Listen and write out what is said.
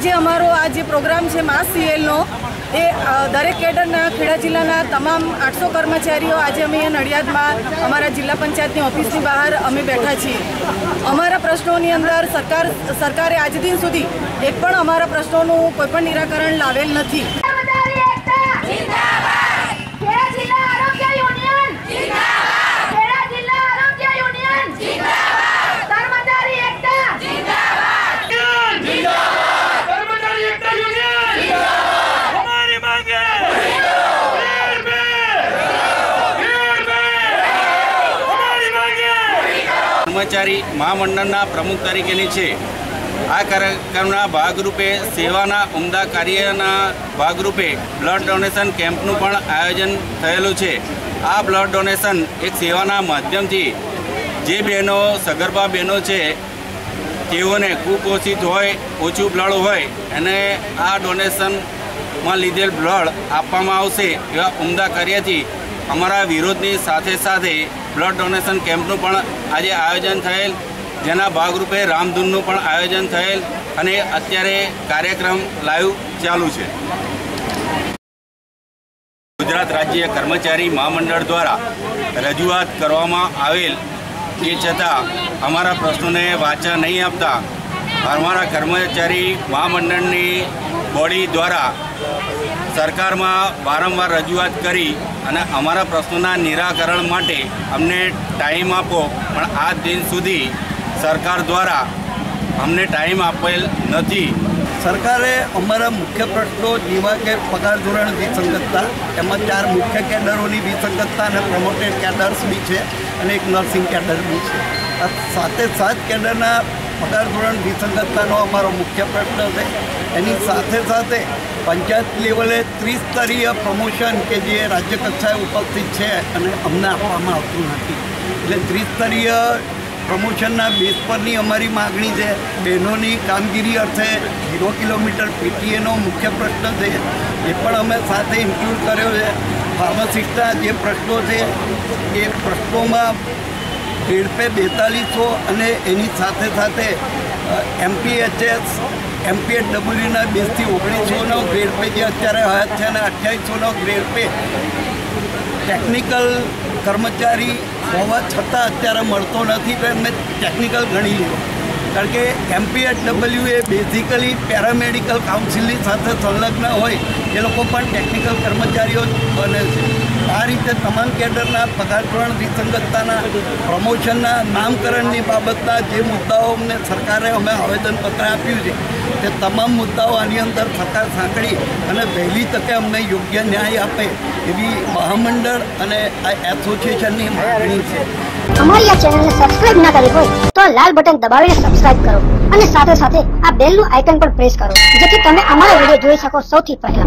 આજે અમારો આ જે પ્રોગ્રામ છે માસ સીએલનો, એ દરેક કેડરના ખેડા જિલ્લાના તમામ આઠસો કર્મચારીઓ આજે અમે નડિયાદમાં અમારા જિલ્લા પંચાયતની ઓફિસની બહાર અમે બેઠા છીએ. અમારા પ્રશ્નોની અંદર સરકાર, સરકારે આજ દિન સુધી એક પણ અમારા પ્રશ્નોનું કોઈપણ નિરાકરણ લાવેલ નથી. કર્મચારી મહામંડળના પ્રમુખ તરીકેની છે. આ કાર્યક્રમના ભાગરૂપે સેવાના ઉમદા કાર્યના ભાગરૂપે બ્લડ ડોનેશન કેમ્પનું પણ આયોજન થયેલું છે. આ બ્લડ ડોનેશન એક સેવાના માધ્યમથી જે બહેનો, સગર્ભા બહેનો છે, તેઓને કુપોષિત હોય, ઓછું બ્લડ હોય અને આ ડોનેશનમાં લીધેલ બ્લડ આપવામાં આવશે એવા ઉમદા કાર્યથી અમારા વિરોધની સાથે સાથે બ્લડ ડોનેશન કેમ્પનું પણ આજે આયોજન થયેલ. જેના ભાગરૂપે રામધૂનનું પણ આયોજન થયેલ અને અત્યારે કાર્યક્રમ લાઈવ ચાલુ છે. ગુજરાત રાજ્ય કર્મચારી મહામંડળ દ્વારા રજૂઆત કરવામાં આવેલ. એ છતાં અમારા પ્રશ્નોને વાચા નહીં આપતા. અમારા કર્મચારી મહામંડળની બોડી દ્વારા સરકારમાં વારંવાર રજૂઆત કરી અને અમારા પ્રશ્નોના નિરાકરણ માટે અમને ટાઈમ આપો. પણ આ દિન સુધી સરકાર દ્વારા અમને ટાઈમ આપેલ નથી. સરકારે અમારા મુખ્ય પ્રશ્નો જેવા કે પગાર ધોરણ વિસંગતતા, એમાં ચાર મુખ્ય કેડરોની વિસંગતતા અને પ્રમોટેડ કેડર્સ બી છે અને એક નર્સિંગ કેડર બી છે. સાથે સાત કેડરના પગાર ધોરણ વિસંગતતાનો અમારો મુખ્ય પ્રશ્ન છે. એની સાથે સાથે પંચાયત લેવલે ત્રિસ્તરીય પ્રમોશન કે જે રાજ્ય કક્ષાએ ઉપસ્થિત છે અને અમને આપવામાં આવતું નથી. એટલે ત્રિસ્તરીય પ્રમોશનના બેસ પરની અમારી માગણી છે. બહેનોની કામગીરી અર્થે ઝીરો કિલોમીટર પીટીએનો મુખ્ય પ્રશ્ન છે. એ પણ અમે સાથે ઇન્ક્લુડ કર્યો છે. ફાર્માસિસ્ટના જે પ્રશ્નો છે, એ પ્રશ્નોમાં ગ્રેડ પે બેતાલીસો અને એની સાથે સાથે એમપીએચએસ એમપીએચ ડબલ્યુના બેસથી ઓગણીસોનો ગ્રેડ પે જે અત્યારે હયાત છે અને અઠ્યાવીસોનો ગ્રેડ પે ટેકનિકલ કર્મચારી હોવા છતાં અત્યારે મળતો નથી એમને ટેકનિકલ ગણી લેવો કારણ કે એમપીએચડબલ્યુ એ બેઝિકલી પેરામેડિકલ કાઉન્સિલની સાથે સંલગ્ન હોય, એ લોકો પણ ટેકનિકલ કર્મચારીઓ બને છે. આ રીતે તમામ કેડરના પગાર વિસંગતતાના પ્રમોશનના નામકરણની બાબતના જે મુદ્દાઓ અમને સરકારે અમે આવેદનપત્ર આપ્યું છે, તે તમામ મુદ્દાઓ આની અંદર સરકાર સાંકળી અને વહેલી તકે અમને યોગ્ય ન્યાય આપે એવી મહામંડળ અને આ એસોસિએશનની માગણી છે. અમારી આ ચેનલને સબસ્ક્રાઇબ ના કરી હોય તો લાલ બટન દબાવીને સબસ્ક્રાઇબ કરો અને સાથે સાથે આ બેલનું આઇકન પણ પ્રેસ કરો, જેથી તમે અમારા વીડિયો જોઈ શકો સૌથી પહેલા.